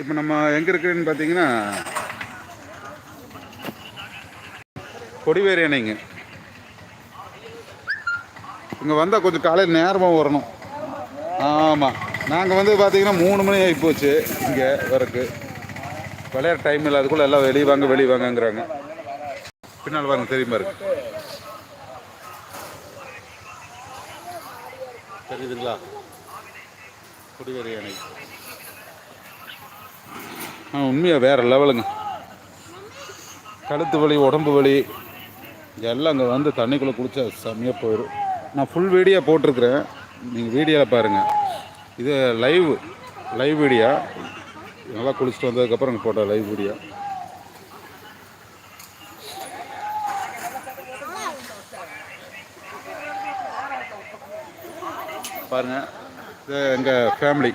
இப்போ நம்ம எங்கே இருக்குன்னு பார்த்தீங்கன்னா கொடிவேரி அணைங்க. இங்கே வந்தால் கொஞ்சம் காலையில் நேரமாக வரணும். ஆமாம் நாங்கள் வந்து பார்த்தீங்கன்னா மூணு மணி ஆகி போச்சு இங்கே வரக்கு. விளையாட டைம் இல்லை அதுக்குள்ளே எல்லாம் வெளியே வாங்க வெளியே வாங்கங்கிறாங்க. பின்னால் வாங்க தெரியுமா இருக்கு? தெரியுதுங்களா? குடிவேரி அணை. உண்மையாக வேறு லெவலுங்க. கழுத்து வலி உடம்பு வலி எல்லாம் அங்கே வந்து தண்ணிக்குள்ளே குளிச்சா செம்மையாக போயிடும் நான் ஃபுல் வீடியோ போட்டிருக்கிறேன். நீங்கள் வீடியோவில் பாருங்கள் இது லைவ் லைவ் வீடியோ நல்லா குளிச்சுட்டு வந்ததுக்கப்புறம் போட்ட லைவ் வீடியோ பாருங்கள் இது எங்கள் ஃபேமிலி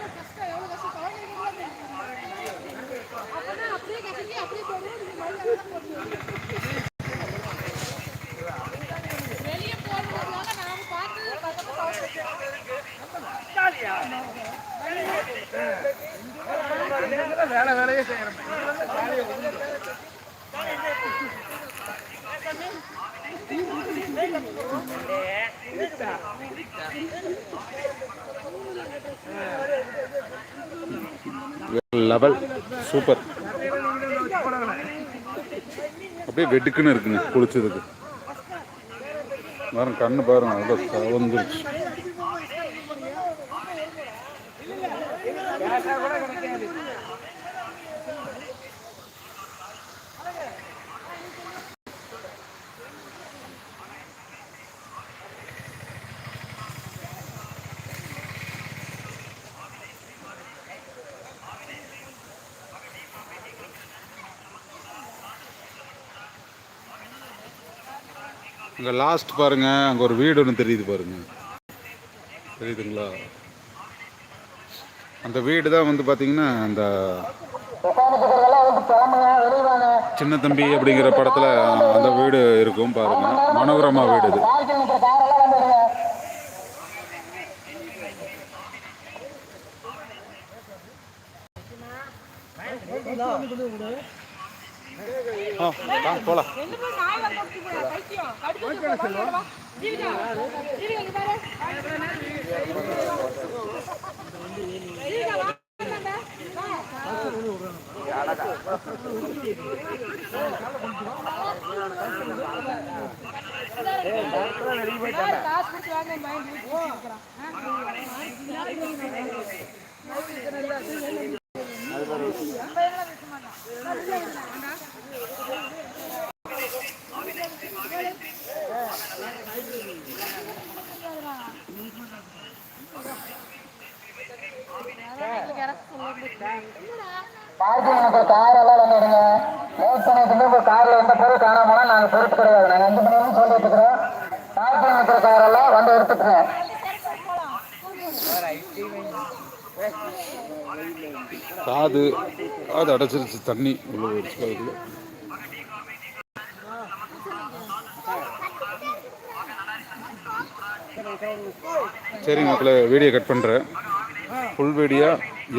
லெவல் சூப்பர் அப்படியே வெட்டுக்குன்னு இருக்குங்க குளிச்சதுக்கு. பாருங்க கண்ணு பாருங்க அவ்வளோ கவர்ந்துருச்சு அங்கே லாஸ்ட் பாருங்க அங்கே ஒரு வீடு ஒன்று தெரியுது பாருங்க. தெரியுதுங்களா? அந்த வீடு தான் வந்து பார்த்தீங்கன்னா அந்த சின்ன தம்பி அப்படிங்கிற படத்தில் அந்த வீடு இருக்கும் பாருங்க. மனோரமா வீடு இது. ஆ வாங்க போகலாம் பார்க்கிங் இப்போ கார் எல்லாம் வந்துடுங்க நோட் பண்ணிட்டு இப்போ காரில் எந்த பொருள் காணாம போனா நாங்க பொறுப்பு கிடையாது. நாங்க அஞ்சு மணி நேரம் சொல்லிட்டு இருக்கிறோம் பார்க்கிங் இருக்கிற கார் எல்லாம் வந்து எடுத்துக்கிறேன் காது காது அடைச்சிருச்சு தண்ணி. உள்ள போயிடுச்சு சரி மக்களை வீடியோ கட் பண்ணுறேன் ஃபுல் வீடியோ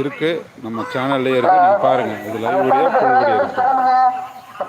இருக்குது நம்ம சேனல்லே இருக்குது நீங்கள் பாருங்கள் இது லைவ் வீடியோ ஃபுல் வீடியோ இருக்குது